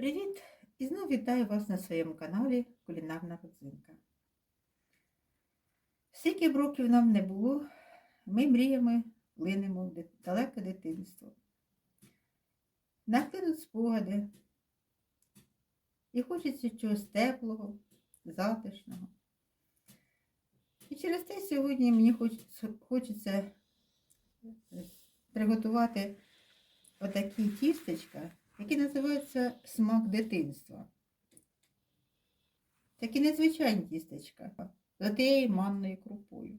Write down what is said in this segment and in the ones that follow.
Привіт! І знову вітаю вас на своєму каналі Кулінарна родзинка. Скільки б років нам не було, ми мріями линемо в далеке дитинство. Нахлинуть спогади. І хочеться чогось теплого, затишного. І через те сьогодні мені хочеться, приготувати отакі тістечка, які називаються смак дитинства. Такі незвичайні тістечка з тією манною крупою.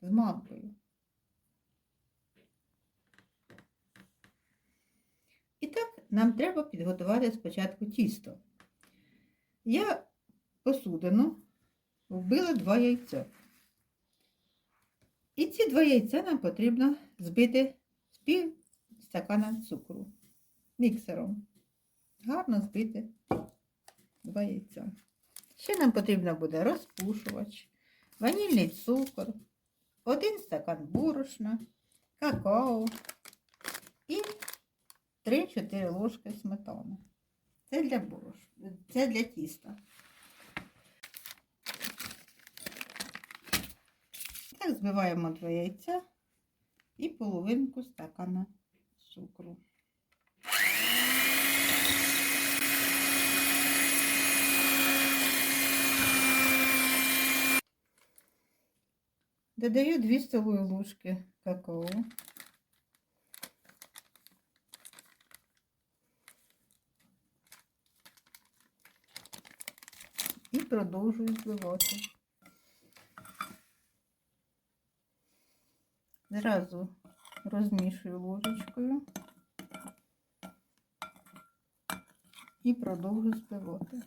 З манкою. І так, нам треба підготувати спочатку тісто. Я посудину вбила два яйця. І ці два яйця нам потрібно збити з пів стакана цукру міксером. Гарно збити два яйця. Ще нам потрібно буде розпушувач, ванільний цукор, один стакан борошна, какао і 3-4 ложки сметани. Це для борош... це для тіста. Так, збиваємо два яйця і половинку стакана цукру. Додаю 2 столові ложки какао. І продовжую збивати. Зразу розмішую ложечкою і продовжую збивати.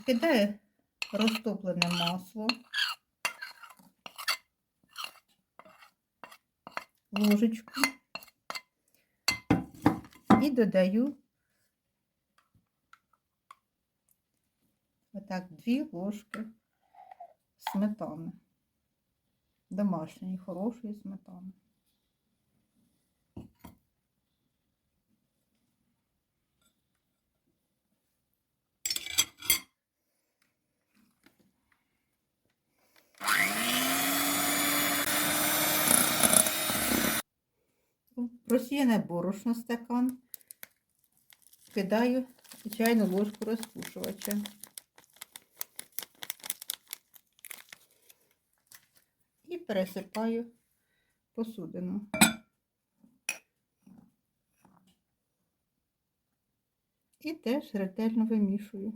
Вкидаю розтоплене масло, ложечку і додаю отак дві ложки сметани. Домашньої, хорошої сметани. Просіяне борошно стакан. Кидаю чайну ложку розпушувача. І пересипаю посудину. І теж ретельно вимішую.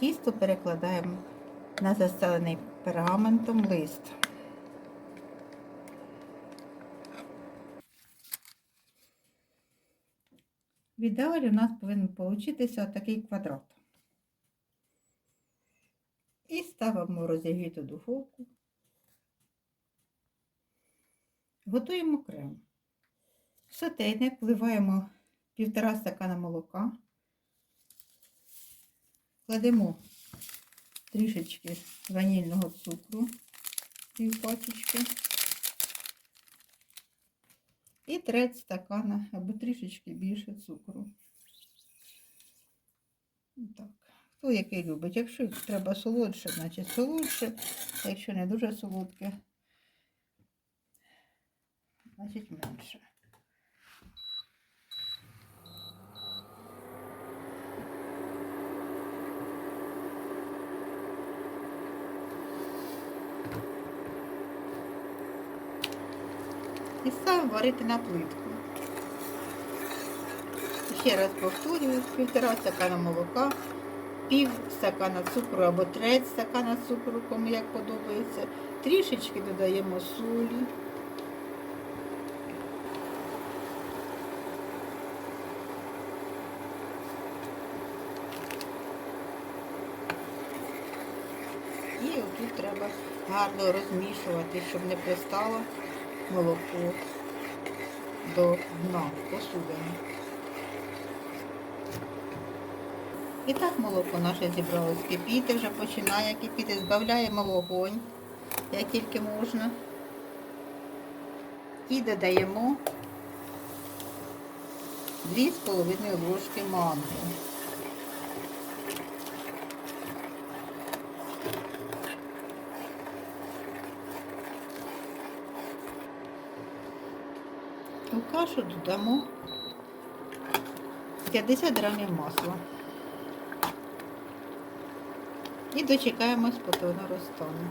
Тісто перекладаємо на застелений пергаментом лист. В ідеалі у нас повинен получитися такий квадрат. І ставимо розігріту духовку. Готуємо крем. В сотейник вливаємо півтора стакана молока. Кладемо трішечки ванільного цукру, пів пачечки. І треть стакана або трішечки більше цукру. Так. Хто який любить. Якщо треба солодше, значить солодше. А якщо не дуже солодке, значить менше. І ставимо варити на плитку. Ще раз повторюю, півтора стакана молока, пів стакана цукру або треть стакана цукру, кому як подобається. Трішечки додаємо солі. І отут треба гарно розмішувати, щоб не пристало молоко до дна посудини. І так молоко наше зібралось кипіти, вже починає кипіти, збавляємо вогонь, як тільки можна. І додаємо 2,5 ложки манки. У кашу додамо 50 грамів масла. І дочекаємось, поки воно розтане.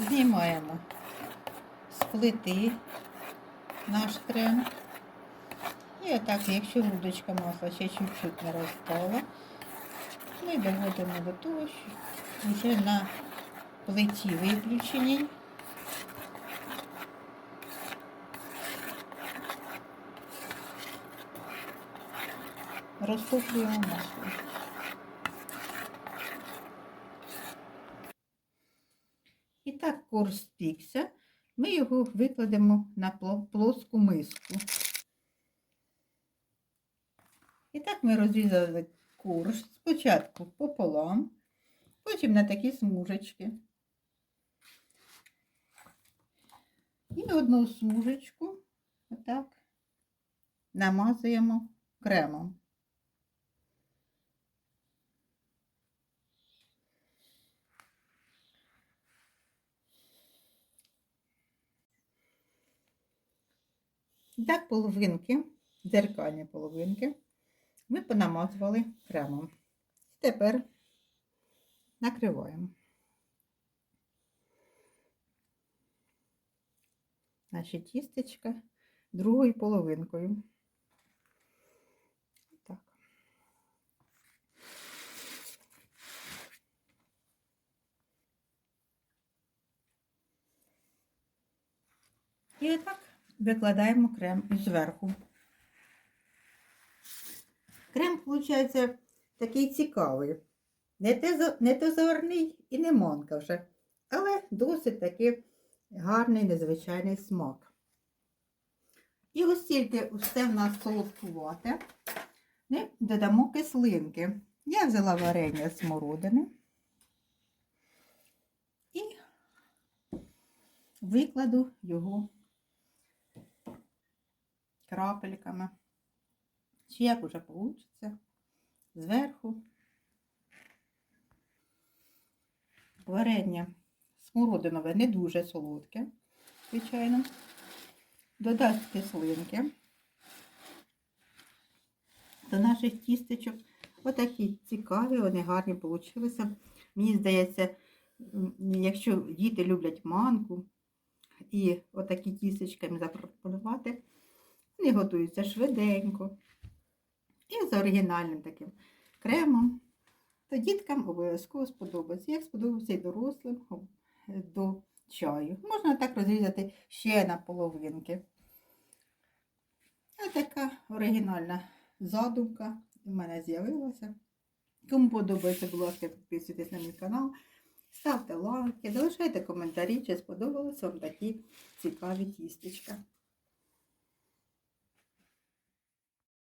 Знімаємо з плити наш крем. І отак, якщо грудочка масла ще чуть-чуть не розтала, ми доводимо до того, що вже на плиті виключеній розтоплюємо масло. І так курс спікся. Ми його викладемо на плоску миску. І так ми розрізали курс спочатку пополам, потім на такі смужечки. І одну смужечку отак намазуємо кремом. Так, половинки, дзеркальні половинки, ми понамазували кремом. Тепер накриваємо. Наші тістечка другою половинкою. Так. І отак викладаємо крем зверху. Крем, виходить, такий цікавий. Не, те, і не монка вже, але досить такий гарний, незвичайний смак. І ось тільки все в нас солодкувате, ми додамо кислинки. Я взяла варення з смородини і викладу його крапельками. Чи як уже вийде, зверху. Варення смородинове не дуже солодке, звичайно. Додасть кислинки до наших тістечок. Отакі цікаві, вони гарні вийшли. Мені здається, якщо діти люблять манку і отакі тістечками запропонувати, вони готуються швиденько і з оригінальним таким кремом. То діткам обов'язково сподобається. Як сподобався і дорослим до чаю. Можна так розрізати ще на половинки. Ось така оригінальна задумка у мене з'явилася. Кому подобається, будь ласка, підписуйтесь на мій канал, ставте лайки, залишайте коментарі, чи сподобалися вам такі цікаві тістечка.